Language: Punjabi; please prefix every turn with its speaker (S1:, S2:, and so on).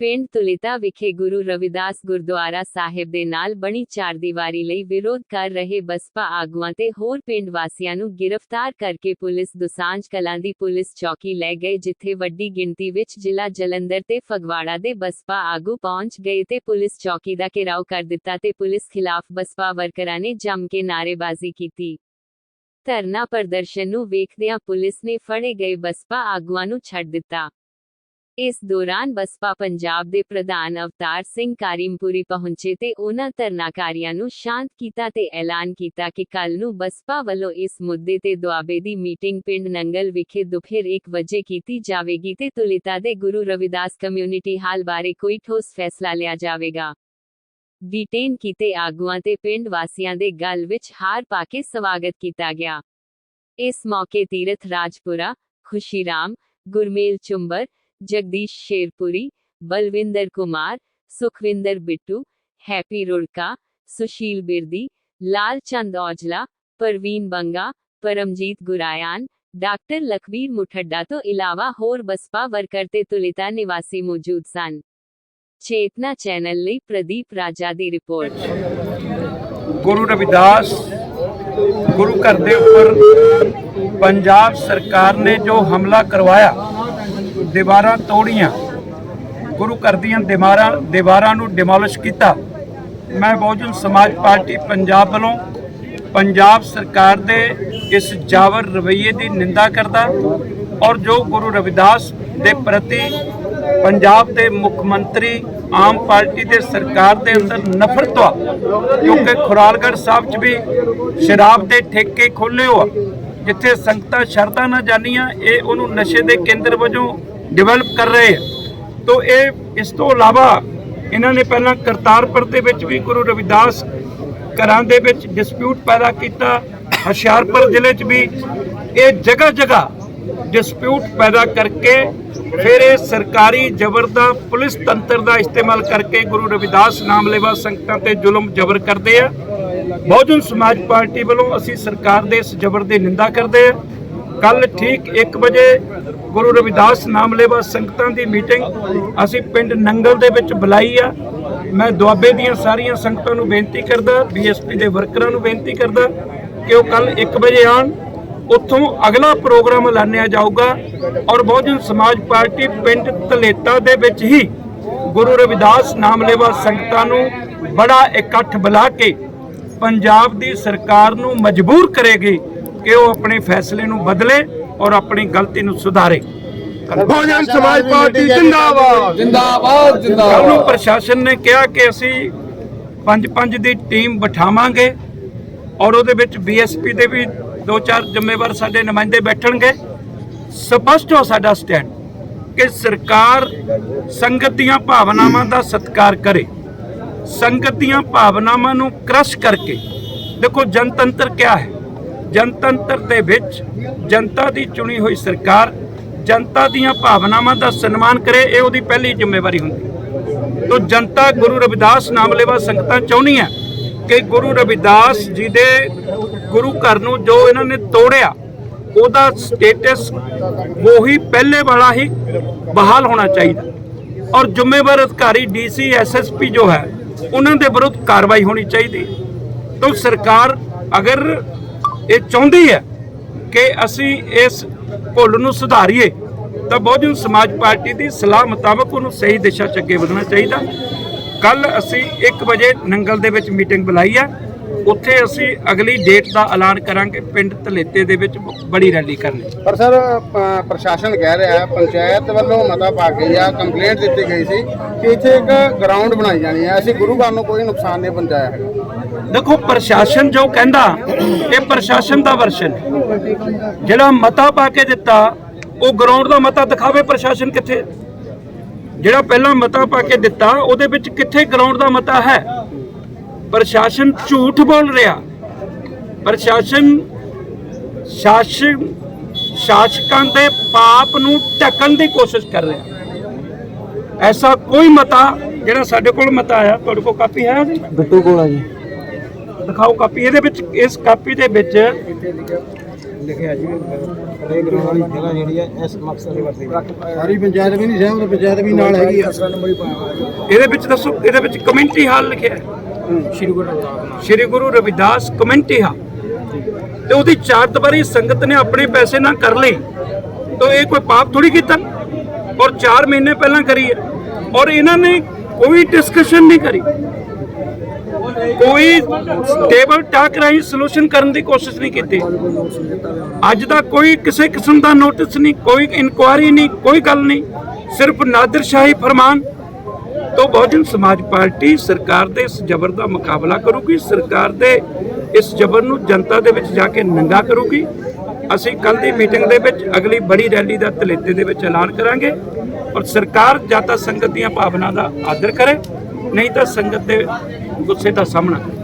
S1: ਪਿੰਡ ਤੁਲਿਤਾ ਵਿਖੇ ਗੁਰੂ ਰਵਿਦਾਸ ਗੁਰਦੁਆਰਾ ਸਾਹਿਬ ਦੇ ਨਾਲ ਬਣੀ ਚਾਰਦੀਵਾਰੀ ਲਈ ਵਿਰੋਧ ਕਰ ਰਹੇ ਬਸਪਾ ਆਗੂਆਂ ਤੇ ਹੋਰ ਪਿੰਡ ਵਾਸੀਆਂ ਨੂੰ ਗ੍ਰਿਫਤਾਰ ਕਰਕੇ ਪੁਲਿਸ ਦੁਸਾਂਝ ਕਲਾਂ ਦੀ ਪੁਲਿਸ ਚੌਕੀ ਲੈ ਗਏ, ਜਿੱਥੇ ਵੱਡੀ ਗਿਣਤੀ ਵਿੱਚ ਜ਼ਿਲ੍ਹਾ ਜਲੰਧਰ ਤੇ ਫਗਵਾੜਾ ਦੇ ਬਸਪਾ ਆਗੂ ਪਹੁੰਚ ਗਏ ਤੇ ਪੁਲਿਸ ਚੌਕੀ ਦਾ ਘਿਰਾਓ ਕਰ ਦਿੱਤਾ ਤੇ ਪੁਲਿਸ ਖਿਲਾਫ ਬਸਪਾ ਵਰਕਰਾਂ ਨੇ ਜੰਮ ਕੇ ਨਾਅਰੇਬਾਜ਼ੀ ਕੀਤੀ। ਧਰਨਾ ਪ੍ਰਦਰਸ਼ਨ ਨੂੰ ਵੇਖਦਿਆਂ ਪੁਲਿਸ ਨੇ ਫੜੇ ਗਏ ਬਸਪਾ ਆਗੂਆਂ ਨੂੰ ਛੱਡ ਦਿੱਤਾ। ਇਸ ਦੌਰਾਨ ਬਸਪਾ ਪੰਜਾਬ ਦੇ ਪ੍ਰਧਾਨ ਅਵਤਾਰ ਸਿੰਘ ਕਾਰਿਮਪੁਰੀ ਪਹੁੰਚੇ ਤੇ ਉਹਨਾਂ ਧਰਨਾਕਾਰੀਆਂ ਨੂੰ ਸ਼ਾਂਤ ਕੀਤਾ ਤੇ ਐਲਾਨ ਕੀਤਾ ਕਿ ਕੱਲ ਨੂੰ ਬਸਪਾ ਵੱਲੋਂ ਇਸ ਮੁੱਦੇ ਤੇ ਦੁਆਬੇ ਦੀ ਮੀਟਿੰਗ ਪਿੰਡ ਨੰਗਲ ਵਿਖੇ ਦੁਪਹਿਰ 1 ਵਜੇ ਕੀਤੀ ਜਾਵੇਗੀ ਤੇ ਤੁਲਿਤਾ ਦੇ ਗੁਰੂ ਰਵਿਦਾਸ ਕਮਿਊਨਿਟੀ ਹਾਲ ਬਾਰੇ ਕੋਈ ਠੋਸ ਫੈਸਲਾ ਲਿਆ ਜਾਵੇਗਾ। ਡਿਟੇਨ ਕੀਤੇ ਆਗੂਆਂ ਤੇ ਪਿੰਡ ਵਾਸੀਆਂ ਦੇ ਗੱਲ ਵਿੱਚ ਹਾਰ ਪਾ ਕੇ ਸਵਾਗਤ ਕੀਤਾ ਗਿਆ। ਇਸ ਮੌਕੇ ਤੀਰਥ ਰਾਜਪੁਰਾ, ਖੁਸ਼ੀਰਾਮ, ਗੁਰਮੇਲ ਚੁੰਬਰ ਜਗਦੀਸ਼ ਸ਼ੇਰਪੁਰੀ ਬਲਵਿੰਦਰ ਕੁਮਾਰ ਸੁਖਵਿੰਦਰ ਬਿੱਟੂ ਹੈਪੀ ਰੁੜਕਾ ਸੁਸ਼ੀਲ ਬਿਰਦੀ ਲਾਲ ਚੰਦ ਔਜਲਾ ਪਰਵੀਨ ਬੰਗਾ ਪਰਮਜੀਤ ਗੁਰਾਇਆਨ ਡਾਕਟਰ ਲਖਵੀਰ ਮੁਠੱਡਾ ਤੋਂ ਇਲਾਵਾ ਹੋਰ ਬਸਪਾ ਵਰਕਰ ਤੇ ਤੁਲਿਤਾ ਨਿਵਾਸੀ ਮੌਜੂਦ ਸਨ ਚੇਤਨਾ ਚੈਨਲ ਲਈ ਪ੍ਰਦੀਪ ਰਾਜਾ ਦੀ ਰਿਪੋਰਟ
S2: ਗੁਰੂ ਰਵਿਦਾਸ ਗੁਰੂ ਘਰ ਦੇ ਉੱਪਰ ਪੰਜਾਬ ਸਰਕਾਰ ਨੇ ਜੋ ਹਮਲਾ ਕਰਵਾਇਆ ਦੀਵਾਰਾਂ ਤੋੜੀਆਂ। ਗੁਰੂ ਘਰ ਦੀਆਂ ਦੀਵਾਰਾਂ ਦੀਵਾਰਾਂ ਨੂੰ ਡਿਮੋਲਿਸ਼ ਕੀਤਾ। ਮੈਂ ਬਹੁਜਨ ਸਮਾਜ ਪਾਰਟੀ ਪੰਜਾਬ ਵੱਲੋਂ ਪੰਜਾਬ ਸਰਕਾਰ ਦੇ ਇਸ ਜਾਵਰ ਰਵੱਈਏ ਦੀ ਨਿੰਦਾ ਕਰਦਾ ਔਰ ਜੋ ਗੁਰੂ ਰਵਿਦਾਸ ਦੇ ਪ੍ਰਤੀ ਪੰਜਾਬ ਦੇ ਮੁੱਖ ਮੰਤਰੀ, ਆਮ ਪਾਰਟੀ ਦੇ ਸਰਕਾਰ ਦੇ ਅੰਦਰ ਨਫ਼ਰਤ ਆ, ਕਿਉਂਕਿ ਖੁਰਾਲਗੜ੍ਹ ਸਾਹਿਬ 'ਚ ਵੀ ਸ਼ਰਾਬ ਦੇ ਠੇਕੇ ਖੋਲੇ ਹੋ ਜਿੱਥੇ ਸੰਗਤਾਂ ਸ਼ਰਧਾ ਨਾ ਜਾਣੀਆਂ ਇਹ ਉਹਨੂੰ ਨਸ਼ੇ ਦੇ ਕੇਂਦਰ ਵਜੋਂ ਡਿਵੈਲਪ ਕਰ ਰਹੇ ਆ ਤੋ ਇਹ, ਇਸ ਤੋਂ ਇਲਾਵਾ ਇਹਨਾਂ ਨੇ ਪਹਿਲਾਂ ਕਰਤਾਰਪੁਰ ਦੇ ਵਿੱਚ ਵੀ ਗੁਰੂ ਰਵਿਦਾਸ ਘਰਾਂ ਦੇ ਵਿੱਚ ਡਿਸਪਿਊਟ ਪੈਦਾ ਕੀਤਾ, ਹੁਸ਼ਿਆਰਪੁਰ ਜ਼ਿਲ੍ਹੇ 'ਚ ਵੀ। ਇਹ ਜਗ੍ਹਾ ਜਗ੍ਹਾ ਡਿਸਪਿਊਟ ਪੈਦਾ ਕਰਕੇ ਫਿਰ ਇਹ ਸਰਕਾਰੀ ਜ਼ਬਰ ਦਾ ਪੁਲਿਸ ਤੰਤਰ ਦਾ ਇਸਤੇਮਾਲ ਕਰਕੇ ਗੁਰੂ ਰਵਿਦਾਸ ਨਾਮ ਲੇਵਾ ਸੰਗਤਾਂ ਤੇ ਜ਼ੁਲਮ ਜ਼ਬਰ ਕਰਦੇ ਆ। ਬਹੁਜਨ ਸਮਾਜ ਪਾਰਟੀ ਵੱਲੋਂ ਅਸੀਂ ਸਰਕਾਰ ਦੇ ਇਸ ਜ਼ਬਰ ਦੀ ਨਿੰਦਾ ਕਰਦੇ ਹਾਂ। ਕੱਲ ਠੀਕ 1 ਵਜੇ ਗੁਰੂ ਰਵਿਦਾਸ ਨਾਮ ਲੈਵਾ ਸੰਗਤਾਂ ਦੀ ਮੀਟਿੰਗ ਅਸੀਂ ਪਿੰਡ ਨੰਗਲ ਦੇ ਵਿੱਚ ਬੁਲਾਈ ਆ। ਮੈਂ ਦੁਆਬੇ ਦੀਆਂ ਸਾਰੀਆਂ ਸੰਗਤਾਂ ਨੂੰ ਬੇਨਤੀ ਕਰਦਾ, ਬੀਐਸਪੀ ਦੇ ਵਰਕਰਾਂ ਨੂੰ ਬੇਨਤੀ ਕਰਦਾ ਕਿ ਉਹ ਕੱਲ 1 ਵਜੇ ਆਣ ਉੱਥੋਂ ਅਗਲਾ ਪ੍ਰੋਗਰਾਮ ਐਲਾਨਿਆ ਜਾਊਗਾ ਔਰ ਬਹੁਜਨ ਸਮਾਜ ਪਾਰਟੀ ਪਿੰਡ ਧਲੇਤਾ ਦੇ ਵਿੱਚ ਹੀ ਗੁਰੂ ਰਵਿਦਾਸ ਨਾਮ ਲੈਵਾ ਸੰਗਤਾਂ ਨੂੰ ਬੜਾ ਇਕੱਠ ਬੁਲਾ ਕੇ ਪੰਜਾਬ ਦੀ ਸਰਕਾਰ ਨੂੰ ਮਜਬੂਰ ਕਰੇਗੀ ਕਿ ਉਹ ਆਪਣੇ ਫੈਸਲੇ ਨੂੰ ਬਦਲੇ ਔਰ ਆਪਣੀ ਗਲਤੀ ਨੂੰ ਸੁਧਾਰੇ।
S3: ਬਹੁਜਨ ਸਮਾਜ ਪਾਰਟੀ ਜਿੰਦਾਬਾਦ। ਜਿੰਦਾਬਾਦ
S2: ਕੱਲ ਨੂੰ
S3: ਜਿੰਦਾਬਾਦ
S2: ਪ੍ਰਸ਼ਾਸਨ ਨੇ ਕਿਹਾ ਕਿ ਅਸੀਂ ਪੰਜ ਪੰਜ ਦੀ ਟੀਮ ਬਿਠਾਵਾਂਗੇ ਔਰ ਉਹਦੇ ਵਿੱਚ ਬੀਐਸਪੀ ਦੇ ਵੀ ਦੋ ਚਾਰ ਜ਼ਿੰਮੇਵਾਰ ਸਾਡੇ ਨੁਮਾਇੰਦੇ ਬੈਠਣਗੇ। ਸਪਸ਼ਟ ਹੋ ਸਾਡਾ ਸਟੈਂਡ ਕਿ ਸਰਕਾਰ ਸੰਗਤ ਦੀਆਂ ਭਾਵਨਾਵਾਂ ਦਾ ਸਤਿਕਾਰ ਕਰੇ। ਸੰਗਤ ਦੀਆਂ ਭਾਵਨਾਵਾਂ ਨੂੰ ਕ੍ਰਸ਼ ਕਰਕੇ। ਦੇਖੋ, ਜਨਤੰਤਰ ਕਿਆ ਹੈ? ਜਨਤੰਤਰ ਦੇ ਵਿੱਚ ਜਨਤਾ ਦੀ ਚੁਣੀ ਹੋਈ ਸਰਕਾਰ ਜਨਤਾ ਦੀਆਂ ਭਾਵਨਾਵਾਂ ਦਾ ਸਨਮਾਨ ਕਰੇ, ਇਹ ਉਹਦੀ ਪਹਿਲੀ ਜ਼ਿੰਮੇਵਾਰੀ ਹੁੰਦੀ ਹੈ। ਜਨਤਾ ਗੁਰੂ ਰਵਿਦਾਸ ਨਾਮਲੇਵਾ ਸੰਗਤਾਂ ਚਾਹੁੰਦੀਆਂ ਕਿ ਗੁਰੂ ਰਵਿਦਾਸ ਜੀ ਦੇ ਗੁਰੂ ਘਰ ਨੂੰ ਜੋ ਇਹਨਾਂ ਨੇ ਤੋੜਿਆ, ਉਹਦਾ ਸਟੇਟਸ ਉਹੀ ਪਹਿਲੇ ਵਾਲਾ ਹੀ ਬਹਾਲ ਹੋਣਾ ਚਾਹੀਦਾ। ਔਰ ਜ਼ਿੰਮੇਵਾਰ ਅਧਿਕਾਰੀ, ਡੀਸੀ ਐਸਐਸਪੀ ਜੋ ਹੈ ਉਹਨਾਂ ਦੇ ਵਿਰੁੱਧ ਕਾਰਵਾਈ ਹੋਣੀ ਚਾਹੀਦੀ। ਤਾਂ ਸਰਕਾਰ ਅਗਰ ਇਹ ਚਾਹੁੰਦੀ ਹੈ ਕਿ ਅਸੀਂ ਇਸ ਭੁੱਲ ਨੂੰ ਸੁਧਾਰੀਏ, ਤਾਂ ਬਹੁਜਨ ਸਮਾਜ ਪਾਰਟੀ ਦੀ ਸਲਾਹ ਮੁਤਾਬਕ ਉਹਨੂੰ ਸਹੀ ਦਿਸ਼ਾ 'ਚ ਅੱਗੇ ਵਧਣਾ ਚਾਹੀਦਾ। ਕੱਲ ਅਸੀਂ 1 ਵਜੇ ਨੰਗਲ ਦੇ ਵਿੱਚ ਮੀਟਿੰਗ ਬੁਲਾਈ ਹੈ। ਉੱਥੇ ਅਸੀਂ ਅਗਲੀ ਡੇਟ ਦਾ ਐਲਾਨ ਕਰਾਂਗੇ ਪਿੰਡ ਧਲੇਤੇ ਦੇ ਵਿੱਚ ਬੜੀ ਰੈਲੀ ਕਰਨੀ।
S3: ਪਰ ਸਰ ਪ- ਪ੍ਰਸ਼ਾਸਨ ਕਹਿ ਰਿਹਾ ਹੈ ਪੰਚਾਇਤ ਵੱਲੋਂ ਮਤਾ ਪਾ ਕੇ ਜਾਂ ਕੰਪਲੇਂਟ ਦਿੱਤੀ ਗਈ ਸੀ ਕਿ ਇੱਥੇ ਇੱਕ ਗਰਾਊਂਡ ਬਣਾਈ ਜਾਣੀ ਹੈ। ਅਸੀਂ ਗੁਰੂ ਘਰ ਨੂੰ ਕੋਈ ਨੁਕਸਾਨ ਨਹੀਂ ਪਹੁੰਚਾਇਆ ਹੈਗਾ।
S2: ਦੇਖੋ ਪ੍ਰਸ਼ਾਸਨ ਜੋ ਕਹਿੰਦਾ ਇਹ ਪ੍ਰਸ਼ਾਸਨ ਦਾ ਵਰਸ਼ਨ ਹੈ। ਜਿਹੜਾ ਮਤਾ ਪਾ ਕੇ ਦਿੱਤਾ ਉਹ ਗਰਾਊਂਡ ਦਾ ਮਤਾ ਦਿਖਾਵੇ ਪ੍ਰਸ਼ਾਸਨ ਕਿੱਥੇ। ਜਿਹੜਾ ਪਹਿਲਾਂ ਮਤਾ ਪਾ ਕੇ ਦਿੱਤਾ ਉਹਦੇ ਵਿੱਚ ਕਿੱਥੇ ਗਰਾਊਂਡ ਦਾ ਮਤਾ ਹੈ? ਪ੍ਰਸ਼ਾਸਨ ਝੂਠ ਬੋਲ ਰਿਹਾ। ਪ੍ਰਸ਼ਾਸਨ ਸ਼ਾਸਨ ਸ਼ਾਸਕਾਂ ਦੇ ਪਾਪ ਨੂੰ ਢੱਕਣ ਦੀ ਕੋਸ਼ਿਸ਼ ਕਰ ਰਿਹਾ। ਐਸਾ ਕੋਈ ਮਤਾ ਜਿਹੜਾ ਸਾਡੇ ਕੋਲ ਮਤਾ ਆਇਆ ਤੁਹਾਡੇ ਕੋਲ ਕਾਪੀ ਹੈ ਉਹਦੀ
S4: ਬਿੱਟੂ ਕੋਲ ਆ ਜੀ।
S2: ਦਿਖਾਓ ਕਾਪੀ ਇਹਦੇ ਵਿੱਚ ਇਸ ਕਾਪੀ ਦੇ ਵਿੱਚ
S4: ਲਿਖਿਆ ਜੀ ਹਰੇਕ ਗਰਾਊਂਡ ਵਾਲੀ ਜਗ੍ਹਾ ਜਿਹੜੀ ਹੈ ਇਸ ਮਕਸਦ ਲਈ ਵਰਤੀ
S3: ਸਾਰੀ ਪੰਚਾਇਤ ਵੀ ਨਹੀਂ ਸਹਿਮਤ ਪੰਚਾਇਤ ਵੀ ਨਾਲ ਹੈਗੀ ਆ।
S2: ਇਹਦੇ ਵਿੱਚ ਦੱਸੋ ਇਹਦੇ ਵਿੱਚ ਕਮਿਊਨਿਟੀ ਹਾਲ ਲਿਖਿਆ ਹੈ।
S4: ਸ਼੍ਰੀ ਗੁਰੂ ਰਵਿਦਾਸ
S2: ਸ਼੍ਰੀ ਗੁਰੂ ਰਵਿਦਾਸ ਕਮਿਊਨਿਟੀ ਹਾਲ ਤੇ ਉਹਦੀ ਚਾਰ ਦੀਵਾਰੀ ਸੰਗਤ ਨੇ ਆਪਣੇ ਪੈਸੇ ਨਾਲ ਕਰ ਲਈ ਤਾਂ ਇਹ ਕੋਈ ਪਾਪ ਥੋੜੀ ਕੀਤਾ? ਔਰ 4 ਮਹੀਨੇ ਪਹਿਲਾਂ ਕਰੀ ਹੈ। ਔਰ ਇਹਨਾਂ ਨੇ ਕੋਈ ਡਿਸਕਸ਼ਨ ਨਹੀਂ ਕਰੀ। ਕੋਈ ਟੇਬਲ ਟਾਕ ਰਾਹੀਂ ਸੋਲੂਸ਼ਨ ਕਰਨ ਦੀ ਕੋਸ਼ਿਸ਼ ਨਹੀਂ ਕੀਤੀ। ਅੱਜ ਦਾ ਕੋਈ ਕਿਸੇ ਕਿਸਮ ਦਾ ਨੋਟਿਸ ਨਹੀਂ, ਕੋਈ ਇਨਕੁਆਇਰੀ ਨਹੀਂ, ਕੋਈ ਗੱਲ ਨਹੀਂ। ਸਿਰਫ ਨਾਦਰ ਸ਼ਾਹੀ ਫਰਮਾਨ ਤੋਂ ਬਹੁਜਨ ਸਮਾਜ ਪਾਰਟੀ ਸਰਕਾਰ ਦੇ ਇਸ ਜ਼ਬਰ ਦਾ ਮੁਕਾਬਲਾ ਕਰੂਗੀ, ਸਰਕਾਰ ਦੇ ਇਸ ਜ਼ਬਰ ਨੂੰ ਜਨਤਾ ਦੇ ਵਿੱਚ ਜਾ ਕੇ ਨੰਗਾ ਕਰੂਗੀ। ਅਸੀਂ ਕੱਲ ਦੀ ਮੀਟਿੰਗ ਦੇ ਵਿੱਚ ਅਗਲੀ ਬੜੀ ਰੈਲੀ ਦਾ ਤਲੇਤੇ ਦੇ ਵਿੱਚ ਐਲਾਨ ਕਰਾਂਗੇ ਔਰ ਸਰਕਾਰ ਜਾਂ ਤਾਂ ਸੰਗਤ ਦੀਆਂ ਭਾਵਨਾ ਦਾ ਆਦਰ ਕਰੇ, ਨਹੀਂ ਤਾਂ ਸੰਗਤ ਦੇ ਗੁੱਸੇ ਦਾ ਸਾਹਮਣਾ ਕਰੇ।